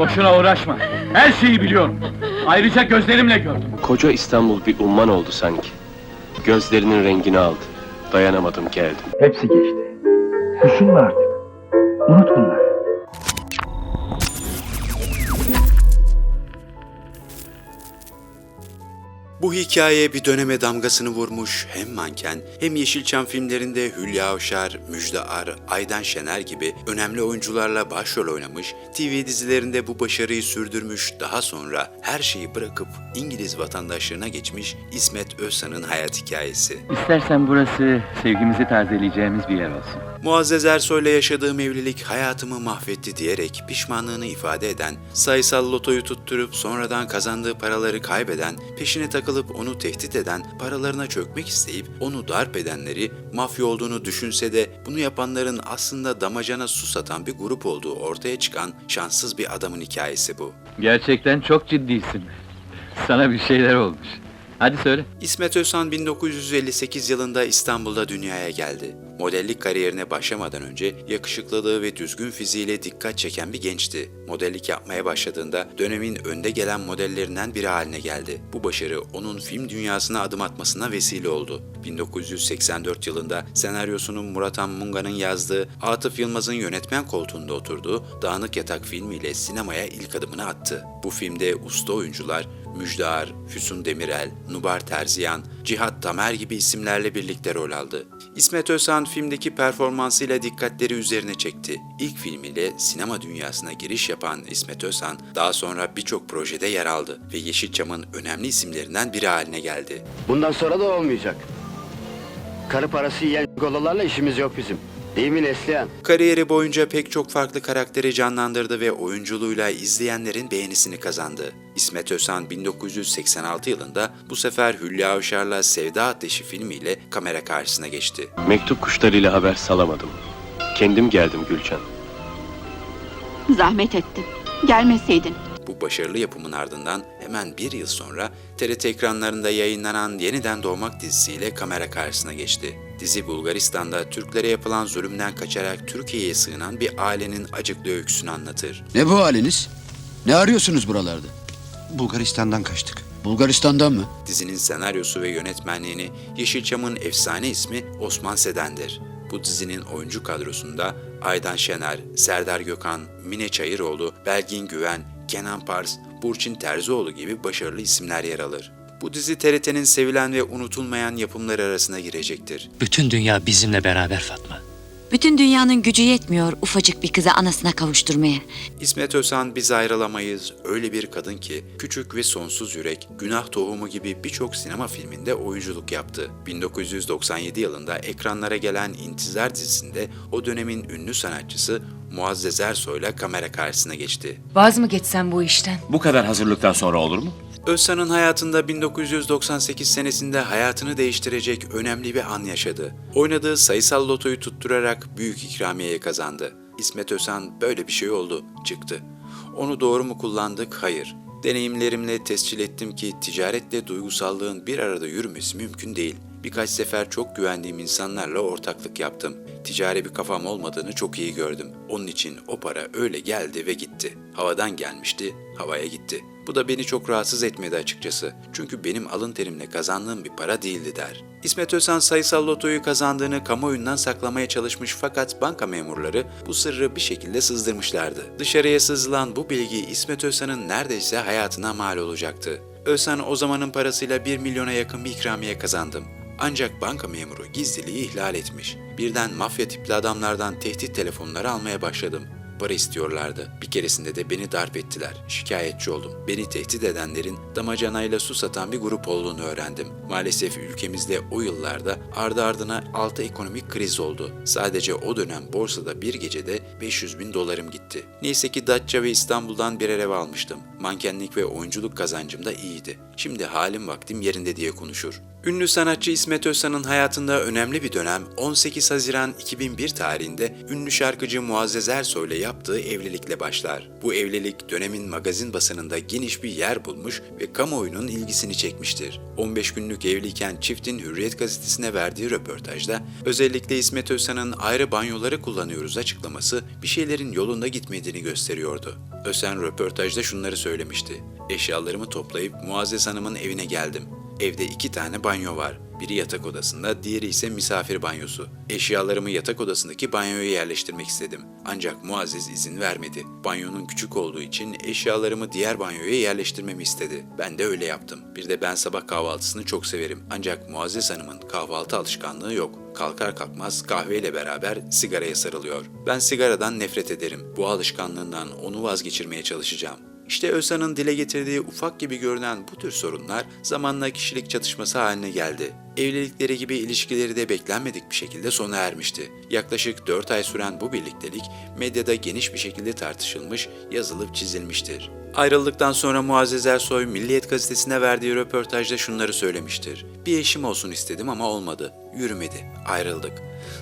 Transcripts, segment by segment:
Boşuna uğraşma. Her şeyi biliyorum. Ayrıca gözlerimle gördüm. Koca İstanbul bir umman oldu sanki. Gözlerinin rengini aldı. Dayanamadım geldim. Hepsi geçti. Düşünme artık. Unut bunları. Bu hikaye bir döneme damgasını vurmuş hem manken hem Yeşilçam filmlerinde Hülya Avşar, Müjde Ar, Aydan Şener gibi önemli oyuncularla başrol oynamış, TV dizilerinde bu başarıyı sürdürmüş, daha sonra her şeyi bırakıp İngiliz vatandaşlığına geçmiş İsmet Özsan'ın hayat hikayesi. İstersen burası sevgimizi tazeleyeceğimiz bir yer olsun. Muazzez Ersoy'la yaşadığım evlilik hayatımı mahvetti diyerek pişmanlığını ifade eden, sayısal lotoyu tutturup sonradan kazandığı paraları kaybeden, peşine takılıp onu tehdit eden, paralarına çökmek isteyip onu darp edenleri mafya olduğunu düşünse de bunu yapanların aslında damacana su satan bir grup olduğu ortaya çıkan şanssız bir adamın hikayesi bu. Gerçekten çok ciddisin. Sana bir şeyler olmuş. Hadi söyle. İsmet Özsan 1958 yılında İstanbul'da dünyaya geldi. Modellik kariyerine başlamadan önce yakışıklılığı ve düzgün fiziğiyle dikkat çeken bir gençti. Modellik yapmaya başladığında dönemin önde gelen modellerinden biri haline geldi. Bu başarı onun film dünyasına adım atmasına vesile oldu. 1984 yılında senaryosunun Murat Munga'nın yazdığı, Atıf Yılmaz'ın yönetmen koltuğunda oturduğu Dağınık Yatak filmiyle sinemaya ilk adımını attı. Bu filmde usta oyuncular Müjdar, Füsun Demirel, Nubar Terziyan, Cihat Tamer gibi isimlerle birlikte rol aldı. İsmet Özhan filmdeki performansıyla dikkatleri üzerine çekti. İlk filmiyle sinema dünyasına giriş yapan İsmet Özhan daha sonra birçok projede yer aldı ve Yeşilçam'ın önemli isimlerinden biri haline geldi. Bundan sonra da olmayacak. Karı parası yiyen gololarla işimiz yok bizim. Değil mi Neslihan? Kariyeri boyunca pek çok farklı karakteri canlandırdı ve oyunculuğuyla izleyenlerin beğenisini kazandı. İsmet Özhan 1986 yılında bu sefer Hülya Avşar'la Sevda Ateşi filmiyle kamera karşısına geçti. Mektup kuşlarıyla haber salamadım. Kendim geldim Gülcan. Zahmet ettin. Gelmeseydin. Bu başarılı yapımın ardından hemen bir yıl sonra TRT ekranlarında yayınlanan Yeniden Doğmak dizisiyle kamera karşısına geçti. Dizi Bulgaristan'da Türklere yapılan zulümden kaçarak Türkiye'ye sığınan bir ailenin acıklı öyküsünü anlatır. Ne bu haliniz? Ne arıyorsunuz buralarda? Bulgaristan'dan kaçtık. Bulgaristan'dan mı? Dizinin senaryosu ve yönetmenliğini Yeşilçam'ın efsane ismi Osman Seden'dir. Bu dizinin oyuncu kadrosunda Aydan Şener, Serdar Gökhan, Mine Çayıroğlu, Belgin Güven, Kenan Pars, Burçin Terzioğlu gibi başarılı isimler yer alır. Bu dizi TRT'nin sevilen ve unutulmayan yapımları arasına girecektir. Bütün dünya bizimle beraber Fatma. Bütün dünyanın gücü yetmiyor ufacık bir kızı anasına kavuşturmaya. İsmet Özhan Biz Ayrılamayız öyle bir kadın ki Küçük ve Sonsuz Yürek, Günah Tohumu gibi birçok sinema filminde oyunculuk yaptı. 1997 yılında ekranlara gelen İntizar dizisinde o dönemin ünlü sanatçısı Muazzez Ersoy'la kamera karşısına geçti. Vaz mı geçsem bu işten? Bu kadar hazırlıktan sonra olur mu? Özsan'ın hayatında 1998 senesinde hayatını değiştirecek önemli bir an yaşadı. Oynadığı sayısal lotoyu tutturarak büyük ikramiye kazandı. İsmet Özsan böyle bir şey oldu, çıktı. Onu doğru mu kullandık? Hayır. Deneyimlerimle tescil ettim ki ticaretle duygusallığın bir arada yürümesi mümkün değil. Birkaç sefer çok güvendiğim insanlarla ortaklık yaptım. Ticari bir kafam olmadığını çok iyi gördüm. Onun için o para öyle geldi ve gitti. Havadan gelmişti, havaya gitti. Bu da beni çok rahatsız etmedi açıkçası. Çünkü benim alın terimle kazandığım bir para değildi der. İsmet Özhan sayısal lotoyu kazandığını kamuoyundan saklamaya çalışmış fakat banka memurları bu sırrı bir şekilde sızdırmışlardı. Dışarıya sızılan bu bilgi İsmet Özhan'ın neredeyse hayatına mal olacaktı. Özhan o zamanın parasıyla 1 milyona yakın bir ikramiye kazandım. Ancak banka memuru gizliliği ihlal etmiş. Birden mafya tipli adamlardan tehdit telefonları almaya başladım. Para istiyorlardı. Bir keresinde de beni darp ettiler. Şikayetçi oldum. Beni tehdit edenlerin damacanayla su satan bir grup olduğunu öğrendim. Maalesef ülkemizde o yıllarda ardı ardına 6 ekonomik kriz oldu. Sadece o dönem borsada bir gecede 500 bin dolarım gitti. Neyse ki Datça ve İstanbul'dan birer ev almıştım. Mankenlik ve oyunculuk kazancım da iyiydi. Şimdi halim vaktim yerinde diye konuşur. Ünlü sanatçı İsmet Özsan'ın hayatında önemli bir dönem 18 Haziran 2001 tarihinde ünlü şarkıcı Muazzez Ersoy ile yaptığı evlilikle başlar. Bu evlilik dönemin magazin basınında geniş bir yer bulmuş ve kamuoyunun ilgisini çekmiştir. 15 günlük evliyken çiftin Hürriyet gazetesine verdiği röportajda özellikle İsmet Özsan'ın ayrı banyoları kullanıyoruz açıklaması bir şeylerin yolunda gitmediğini gösteriyordu. Ösen röportajda şunları söylemişti. Eşyalarımı toplayıp Muazzez Hanım'ın evine geldim. Evde iki tane banyo var. Biri yatak odasında, diğeri ise misafir banyosu. Eşyalarımı yatak odasındaki banyoya yerleştirmek istedim. Ancak Muazzez izin vermedi. Banyonun küçük olduğu için eşyalarımı diğer banyoya yerleştirmemi istedi. Ben de öyle yaptım. Bir de ben sabah kahvaltısını çok severim. Ancak Muazzez Hanım'ın kahvaltı alışkanlığı yok. Kalkar kalkmaz kahveyle beraber sigaraya sarılıyor. Ben sigaradan nefret ederim. Bu alışkanlığından onu vazgeçirmeye çalışacağım. İşte Özhan'ın dile getirdiği ufak gibi görünen bu tür sorunlar zamanla kişilik çatışması haline geldi. Evlilikleri gibi ilişkileri de beklenmedik bir şekilde sona ermişti. Yaklaşık 4 ay süren bu birliktelik medyada geniş bir şekilde tartışılmış, yazılıp çizilmiştir. Ayrıldıktan sonra Muazzez Ersoy Milliyet gazetesine verdiği röportajda şunları söylemiştir. Bir eşim olsun istedim ama olmadı. Yürümedi. Ayrıldık.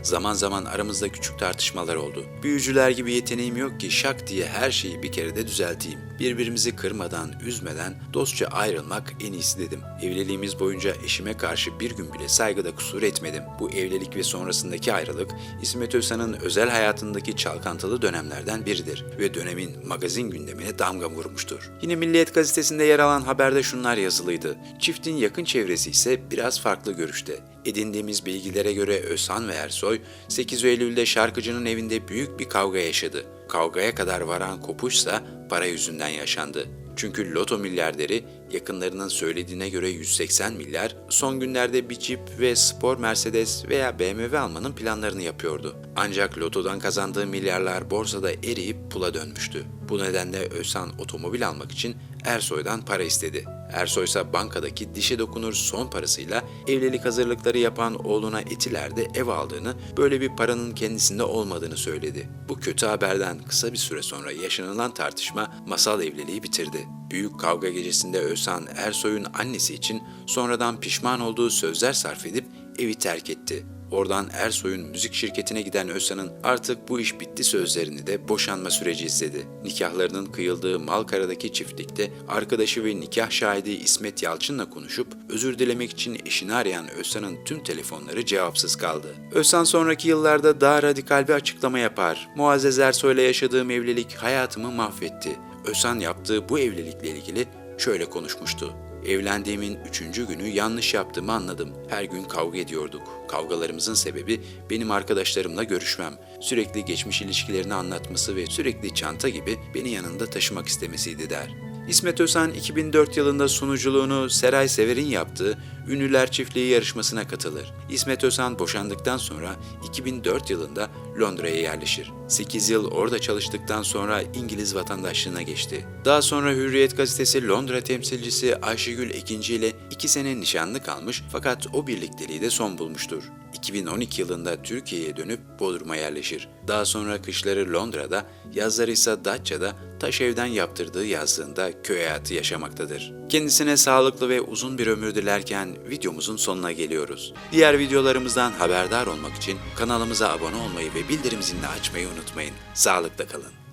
Zaman zaman aramızda küçük tartışmalar oldu. Büyücüler gibi yeteneğim yok ki şak diye her şeyi bir kere de düzelteyim. Birbirimizi kırmadan, üzmeden dostça ayrılmak en iyisi dedim. Evliliğimiz boyunca eşime karşı bir gün bile saygıda kusur etmedim. Bu evlilik ve sonrasındaki ayrılık İsmet Özsan'ın özel hayatındaki çalkantılı dönemlerden biridir ve dönemin magazin gündemine damga vurmuştur. Yine Milliyet gazetesinde yer alan haberde şunlar yazılıydı. Çiftin yakın çevresi ise biraz farklı görüşte. Edindiğimiz bilgilere göre Özhan ve Ersoy 8 Eylül'de şarkıcının evinde büyük bir kavga yaşadı. Kavgaya kadar varan kopuşsa para yüzünden yaşandı. Çünkü loto milyarderi yakınlarının söylediğine göre 180 milyar son günlerde bir Jeep ve spor Mercedes veya BMW almanın planlarını yapıyordu. Ancak lotodan kazandığı milyarlar borsada eriyip pula dönmüştü. Bu nedenle Özhan otomobil almak için Ersoy'dan para istedi. Ersoy ise bankadaki dişe dokunur son parasıyla evlilik hazırlıkları yapan oğluna Etiler'de ev aldığını, böyle bir paranın kendisinde olmadığını söyledi. Bu kötü haberden kısa bir süre sonra yaşanılan tartışma masal evliliği bitirdi. Büyük kavga gecesinde Özhan Ersoy'un annesi için sonradan pişman olduğu sözler sarf edip evi terk etti. Oradan Ersoy'un müzik şirketine giden Özhan'ın artık bu iş bitti sözlerini de boşanma süreci izledi. Nikahlarının kıyıldığı Malkara'daki çiftlikte arkadaşı ve nikah şahidi İsmet Yalçın'la konuşup özür dilemek için eşini arayan Özhan'ın tüm telefonları cevapsız kaldı. Özhan sonraki yıllarda daha radikal bir açıklama yapar. Muazzez Ersoy'la yaşadığım evlilik hayatımı mahvetti. Özhan yaptığı bu evlilikle ilgili şöyle konuşmuştu. Evlendiğimin üçüncü günü yanlış yaptığımı anladım. Her gün kavga ediyorduk. Kavgalarımızın sebebi benim arkadaşlarımla görüşmem. Sürekli geçmiş ilişkilerini anlatması ve sürekli çanta gibi beni yanında taşımak istemesiydi der. İsmet Özhan 2004 yılında sunuculuğunu Seray Sever'in yaptığı Ünlüler Çiftliği yarışmasına katılır. İsmet Özhan boşandıktan sonra 2004 yılında Londra'ya yerleşir. 8 yıl orada çalıştıktan sonra İngiliz vatandaşlığına geçti. Daha sonra Hürriyet gazetesi Londra temsilcisi Ayşegül Ekinci ile 2 sene nişanlı kalmış fakat o birlikteliği de son bulmuştur. 2012 yılında Türkiye'ye dönüp Bodrum'a yerleşir. Daha sonra kışları Londra'da, yazları ise Datça'da taş evden yaptırdığı yazlığında köy hayatı yaşamaktadır. Kendisine sağlıklı ve uzun bir ömür dilerken videomuzun sonuna geliyoruz. Diğer videolarımızdan haberdar olmak için kanalımıza abone olmayı ve bildirim zilini açmayı unutmayın. Sağlıkla kalın.